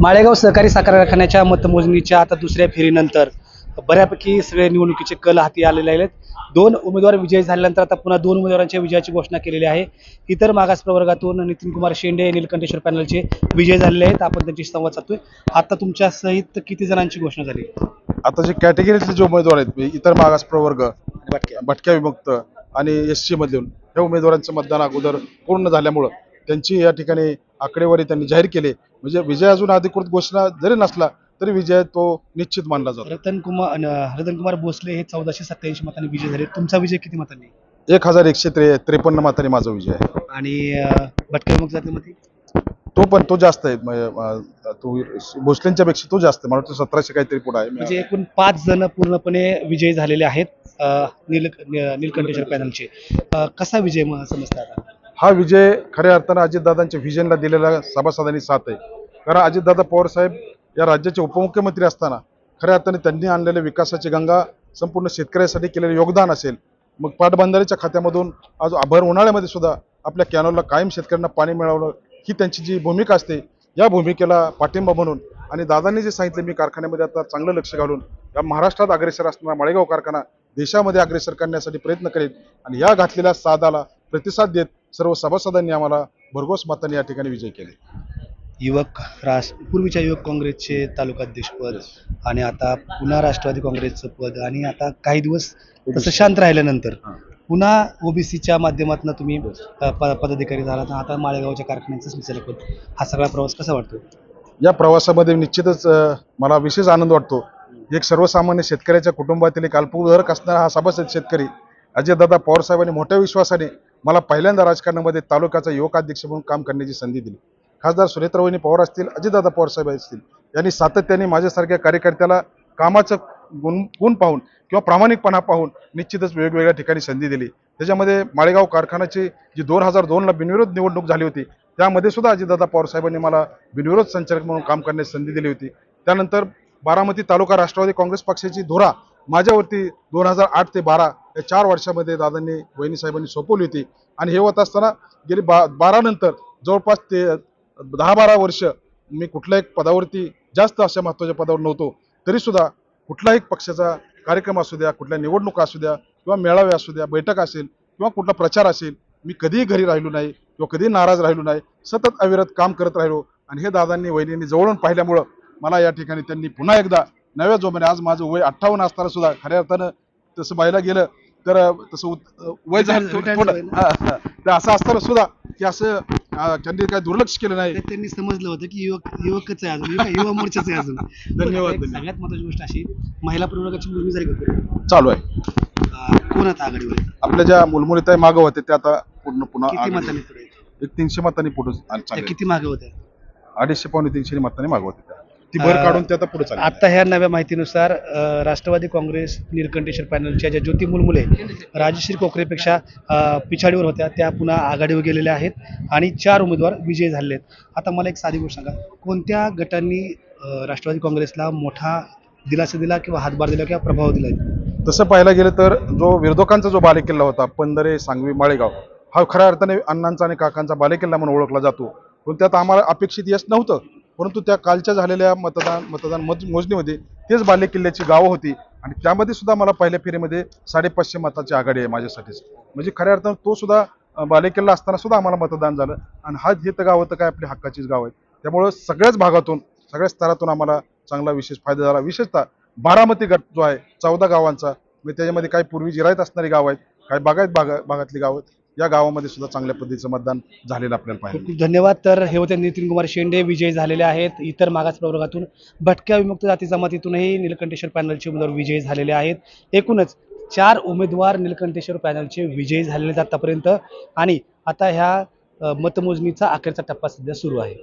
माळेगाव सहकारी साखर कारखान्याच्या मतमोजणीच्या आता दुसऱ्या फेरीनंतर बऱ्यापैकी सगळे निवडणुकीचे कल हाती आलेले आहेत. दोन उमेदवार विजयी झाल्यानंतर आता पुन्हा दोन उमेदवारांच्या विजयाची घोषणा केलेली आहे. इतर मागास प्रवर्गातून नितीन कुमार शेंडे निलकंठेश्वर पॅनलचे विजय झालेले आहेत. आपण त्यांची संवाद साधतोय. आता तुमच्या सहित किती जणांची घोषणा झाली? आता जे कॅटेगरीतले जे उमेदवार आहेत म्हणजे इतर मागास प्रवर्ग भटक्या. भटक्या विमुक्त आणि एस सी मधून या उमेदवारांचं मतदान अगोदर पूर्ण झाल्यामुळं त्यांची या ठिकाणी आकडेवारी त्यांनी जाहीर केली. म्हणजे विजय अजून अधिकृत घोषणा जरी नसला तरी विजय तो निश्चित मानला जातो. रतन कुमार रतन कुमार भोसले हे चौदाशे सत्याऐंशी मतांनी विजय झाले. तुमचा विजय किती मतांनी? एक हजार एकशे त्रे त्रेपन्न मातांनी माझा विजय आहे. आणि भटक्या विमुक्त जातीमध्ये तो? पण तो जास्त आहे. तो भोसलेंच्या पेक्षा तो जास्त मला वाटतं सतराशे काहीतरी पुढे आहे. म्हणजे एकूण पाच जण पूर्णपणे विजयी झालेले आहेत नील निलकंठेश्वर पॅनलचे. कसा विजय समजता आता? हा विजय खऱ्या अर्थानं अजितदादांच्या व्हिजनला दिलेला सभासदांनी साथ आहे. कारण अजितदादा पवार साहेब या राज्याचे उपमुख्यमंत्री असताना खऱ्या अर्थाने त्यांनी आणलेल्या विकासाची गंगा संपूर्ण शेतकऱ्यासाठी केलेलं योगदान असेल. मग पाटबंधारेच्या खात्यामधून आज भर उन्हाळ्यामध्ये सुद्धा आपल्या कॅनलला कायम शेतकऱ्यांना पाणी मिळवणं ही त्यांची जी भूमिका असते या भूमिकेला पाठिंबा म्हणून आणि दादांनी जे सांगितलं मी कारखान्यामध्ये आता चांगलं लक्ष घालून या महाराष्ट्रात अग्रेसर असणारा माळेगाव कारखाना देशामध्ये अग्रेसर करण्यासाठी प्रयत्न करेल आणि या घातलेल्या सादाला प्रतिसाद देत सर्व सभासदांनी आम्हाला भरघोस मतांनी या ठिकाणी विजय केले. युवक राष्ट्र पूर्वीच्या युवक काँग्रेसचे तालुकाध्यक्षपद आणि आता पुन्हा राष्ट्रवादी काँग्रेसचं पद आणि आता काही दिवस तसं शांत राहिल्यानंतर. पुन्हा ओबीसीच्या माध्यमातून तुम्ही अ, प- पदाधिकारी झाला तर आता माळेगावच्या कारखान्याचं संचालक पद हा सगळा प्रवास कसा वाटतो? या प्रवासामध्ये निश्चितच अ, मला विशेष आनंद वाटतो. एक सर्वसामान्य शेतकऱ्याच्या कुटुंबातील एक अल्पभूधारक असणारा हा सभासद शेतकरी अजयदादा पवारसाहेबांनी मोठ्या विश्वासाने मला पहिल्यांदा राजकारणामध्ये तालुक्याचा युवकाध्यक्ष म्हणून काम करण्याची संधी दिली. खासदार सुनेत्रवहिनी पवार असतील अजितदादा पवारसाहेब असतील यांनी सातत्याने माझ्यासारख्या कार्यकर्त्याला कामाचं गुण गुण पाहून किंवा प्रामाणिकपणा पाहून निश्चितच वेगवेगळ्या ठिकाणी संधी दिली. त्याच्यामध्ये माळेगाव कारखान्याची जी दोन हजार दोनला बिनविरोध निवडणूक झाली होती त्यामध्ये सुद्धा अजितदादा पवारसाहेबांनी मला बिनविरोध संचालक म्हणून काम करण्याची संधी दिली होती. त्यानंतर बारामती तालुका राष्ट्रवादी काँग्रेस पक्षाची धुरा माझ्यावरती दोन हजार आठ ते बारा या चार वर्षामध्ये दादांनी वहिनी साहेबांनी सोपवली होती. आणि हे होत असताना गेली बा बारानंतर जवळपास ते दहा बारा वर्ष मी कुठल्याही पदावरती जास्त अशा महत्त्वाच्या पदावर नव्हतो. तरीसुद्धा कुठलाही पक्षाचा कार्यक्रम असू द्या कुठल्या निवडणुका असू द्या किंवा मेळावे असू द्या बैठक असेल किंवा कुठला प्रचार असेल मी कधीही घरी राहिलो नाही किंवा कधीही नाराज राहिलो नाही. सतत अविरत काम करत राहिलो. आणि हे दादांनी वहिनींनी जवळून पाहिल्यामुळं मला या ठिकाणी त्यांनी पुन्हा एकदा नव्या जोमाने आज माझं वय अठ्ठावन्न असताना सुद्धा खऱ्या अर्थानं तसं पाहायला गेलं तर तसं वय झालं असं असताना सुद्धा की असं त्यांनी काही दुर्लक्ष केलं नाही. त्यांनी समजलं होतं की युवक युवकच आहे अजून. युवा मोर्चाच आहे अजून. धन्यवाद. सगळ्यात महत्वाची गोष्ट अशी महिला प्रवर्गाची मुलगी जरी चालू आहे. कोण आता आघाडीवर आपल्या ज्या मुलमुलीत मागं होते ते आता पूर्ण पुन्हा? एक तीनशे मतांनी पुढे त्या किती मागे होत्या? अडीचशे पावणे तीनशे मतांनी मागं होते त्या. ती भर काढून ते आता पुढे चालले. आता ह्या नव्या माहितीनुसार राष्ट्रवादी काँग्रेस निलकंठेश्वर पॅनलच्या ज्या ज्योती मुलमुले राजश्री कोकरेपेक्षा पिछाडीवर होत्या त्या पुन्हा आघाडीवर गेलेल्या आहेत आणि चार उमेदवार विजयी झालेले आहेत आता मला एक साधी गोष्ट सांगा. कोणत्या गटांनी राष्ट्रवादी काँग्रेसला मोठा दिलासा दिला किंवा हातभार दिला किंवा प्रभाव दिला? तसं पाहायला गेलं तर जो विरोधकांचा जो बालेकिल्ला होता पंधरे सांगवी माळेगाव हा खऱ्या अर्थाने अण्णांचा आणि काकांचा बालेकिल्ला म्हणून ओळखला जातो. पण त्यात आम्हाला अपेक्षित यश नव्हतं. परंतु त्या कालच्या झालेल्या मतदान मतदान मत मोजणीमध्ये तेच बालेकिल्ल्याची गावं होती. आणि त्यामध्ये सुद्धा मला पहिल्या फेरीमध्ये साडेपाचशे मताची आघाडी आहे माझ्यासाठीच. म्हणजे खऱ्या अर्थानं तो सुद्धा बालेकिल्ला असताना सुद्धा आम्हाला मतदान झालं. आणि हा हे तर गाव तर काय आपली हक्काचीच गाव आहे त्यामुळं सगळ्याच भागातून सगळ्या स्तरातून आम्हाला चांगला विशेष फायदा झाला. विशेषतः बारामती गट जो आहे चौदा गावांचा म्हणजे त्याच्यामध्ये काही पूर्वी जिरायत असणारी गाव आहेत काही बागायत भागा भागातली गावं आहेत. या गावामध्ये सुद्धा चांगल्या पद्धतीचं मतदान झालेलं आपल्याला पाहिजे खूप धन्यवाद. तर हे होते नितीन कुमार शेंडे विजयी झालेले आहेत. इतर मागास प्रवर्गातून भटक्या विमुक्त जाती जमातीतूनही निलकंठेश्वर पॅनलचे उमेदवार विजयी झालेले आहेत. एकूणच चार उमेदवार निलकंठेश्वर पॅनलचे विजयी झालेले आहेत आतापर्यंत. आणि आता ह्या मतमोजणीचा अखेरचा टप्पा सध्या सुरू आहे.